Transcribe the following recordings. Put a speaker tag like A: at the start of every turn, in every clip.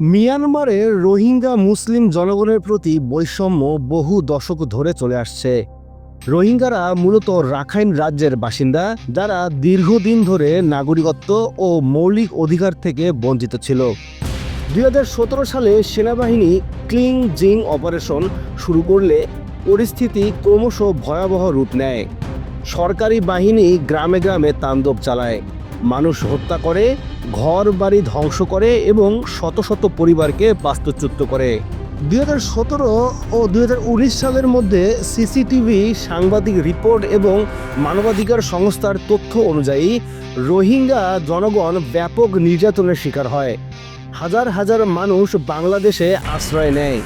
A: মিয়ানমারে রোহিঙ্গা মুসলিম জনগণের প্রতি বৈষম্য বহু দশক ধরে চলে আসছে। রোহিঙ্গারা মূলত রাখাইন রাজ্যের বাসিন্দা, যারা দীর্ঘদিন ধরে নাগরিকত্ব ও মৌলিক অধিকার থেকে বঞ্চিত ছিল। দুই হাজার সতেরো সালে সেনাবাহিনী ক্লিং জিং অপারেশন শুরু করলে পরিস্থিতি ক্রমশ ভয়াবহ রূপ নেয়। সরকারি বাহিনী গ্রামে গ্রামে তাণ্ডব চালায়। মানুষ হত্যা করে ঘর বাড়ি ধ্বংস করে এবং শত শত পরিবারকে বাস্তুচ্যুত করে। দুই হাজার সতেরো ও দুই হাজার উনিশ সালের মধ্যে সিসিটিভি, সাংবাদিক রিপোর্ট এবং মানবাধিকার সংস্থার তথ্য অনুযায়ী রোহিঙ্গা জনগণ ব্যাপক নির্যাতনের শিকার হয়। হাজার হাজার মানুষ বাংলাদেশে আশ্রয় নেয়।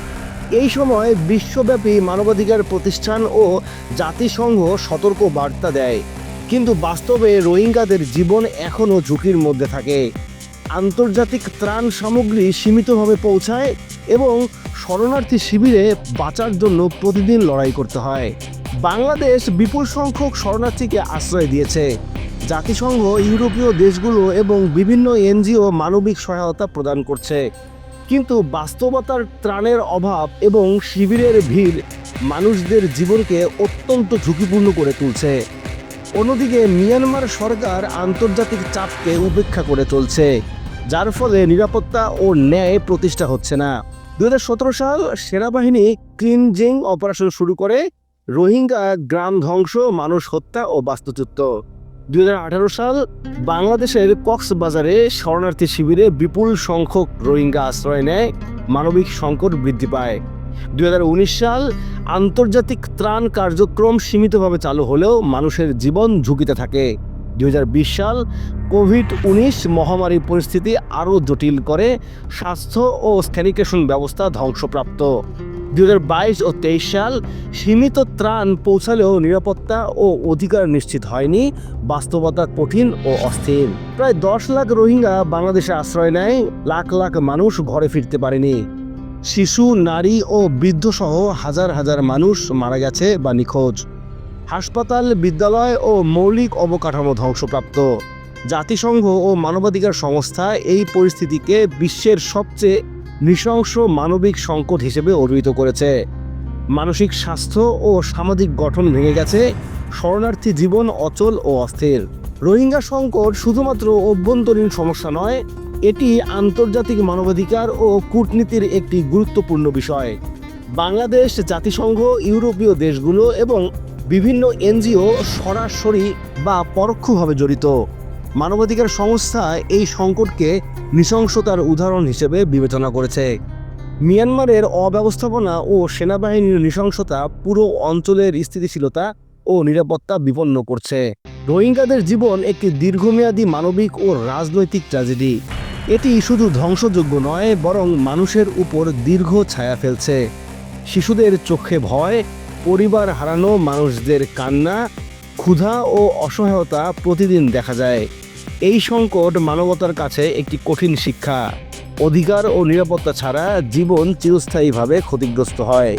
A: এই সময় বিশ্বব্যাপী মানবাধিকার প্রতিষ্ঠান ও জাতিসংঘ সতর্ক বার্তা দেয়। কিন্তু বাস্তবে রোহিঙ্গাদের জীবন এখনও ঝুঁকির মধ্যে থাকে। আন্তর্জাতিক ত্রাণ সামগ্রী সীমিতভাবে পৌঁছায় এবং শরণার্থী শিবিরে বাঁচার জন্য প্রতিদিন লড়াই করতে হয়। বাংলাদেশ বিপুল সংখ্যক শরণার্থীকে আশ্রয় দিয়েছে। জাতিসংঘ, ইউরোপীয় দেশগুলো এবং বিভিন্ন এনজিও মানবিক সহায়তা প্রদান করছে। কিন্তু বাস্তবতার ত্রাণের অভাব এবং শিবিরের ভিড় মানুষদের জীবনকে অত্যন্ত ঝুঁকিপূর্ণ করে তুলছে। অন্যদিকে মিয়ানমার সরকার আন্তর্জাতিক চাপকে উপেক্ষা করে চলছে, যার ফলে নিরাপত্তা ও ন্যায় প্রতিষ্ঠা হচ্ছে না। দু সাল সেনাবাহিনী ক্লিনজিং অপারেশন শুরু করে, রোহিঙ্গা গ্রাম ধ্বংস, মানুষ হত্যা ও বাস্তুচ্যুত। দুই হাজার আঠারো সাল বাংলাদেশের কক্সবাজারে শরণার্থী শিবিরে বিপুল সংখ্যক রোহিঙ্গা আশ্রয় নেয়, মানবিক সংকট বৃদ্ধি পায়। দুই হাজার উনিশ সাল আন্তর্জাতিক ত্রাণ কার্যক্রম সীমিতভাবে চালু হলেও মানুষের জীবন ঝুঁকিতে থাকে। দুই হাজার বিশ সাল কোভিড উনিশ মহামারী পরিস্থিতি আরও জটিল করে স্বাস্থ্য ও স্যানিটেশন ব্যবস্থা ধ্বংসপ্রাপ্ত। দুই ও তেইশ সাল সীমিত ত্রাণ পৌঁছালেও নিরাপত্তা ও অধিকার নিশ্চিত হয়নি বাস্তবতা কঠিন ও অস্থির। প্রায় দশ লাখ রোহিঙ্গা বাংলাদেশে আশ্রয় নেয়, লাখ লাখ মানুষ ঘরে ফিরতে পারেনি। শিশু, নারী ও বৃদ্ধ সহ হাজার হাজার মানুষ মারা গেছে বা নিখোঁজ। হাসপাতাল, বিদ্যালয় ও মৌলিক অবকাঠামো ধ্বংসপ্রাপ্ত। জাতিসংঘ ও মানবাধিকার সংস্থা এই পরিস্থিতিকে বিশ্বের সবচেয়ে নৃশংস মানবিক সংকট হিসেবে অভিহিত করেছে। মানসিক স্বাস্থ্য ও সামাজিক গঠন ভেঙে গেছে, শরণার্থী জীবন অচল ও অস্থির। রোহিঙ্গা সংকট শুধুমাত্র অভ্যন্তরীণ সমস্যা নয় এটি আন্তর্জাতিক মানবাধিকার ও কূটনীতির একটি গুরুত্বপূর্ণ বিষয়। বাংলাদেশ জাতিসংঘ, ইউরোপীয় দেশগুলো এবং বিভিন্ন এনজিও সরাসরি বা পরোক্ষভাবে জড়িত। মানবাধিকার সংস্থা এই সংকটকে নৃশংসতার উদাহরণ হিসেবে বিবেচনা করেছে। মিয়ানমারের অব্যবস্থাপনা ও সেনাবাহিনীর নৃশংসতা পুরো অঞ্চলের স্থিতিশীলতা ও নিরাপত্তা বিপন্ন করছে। রোহিঙ্গাদের জীবন একটি দীর্ঘমেয়াদী মানবিক ও রাজনৈতিক ট্র্যাজেডি। এটি শুধু ধ্বংসযোগ্য নয়, বরং মানুষের উপর দীর্ঘ ছায়া ফেলছে। শিশুদের চোখে ভয়, পরিবার হারানো মানুষদের কান্না, ক্ষুধা ও অসহায়তা প্রতিদিন দেখা যায়। এই সংকট মানবতার কাছে একটি কঠিন শিক্ষা। অধিকার ও নিরাপত্তা ছাড়া জীবন চিরস্থায়ীভাবে ক্ষতিগ্রস্ত হয়।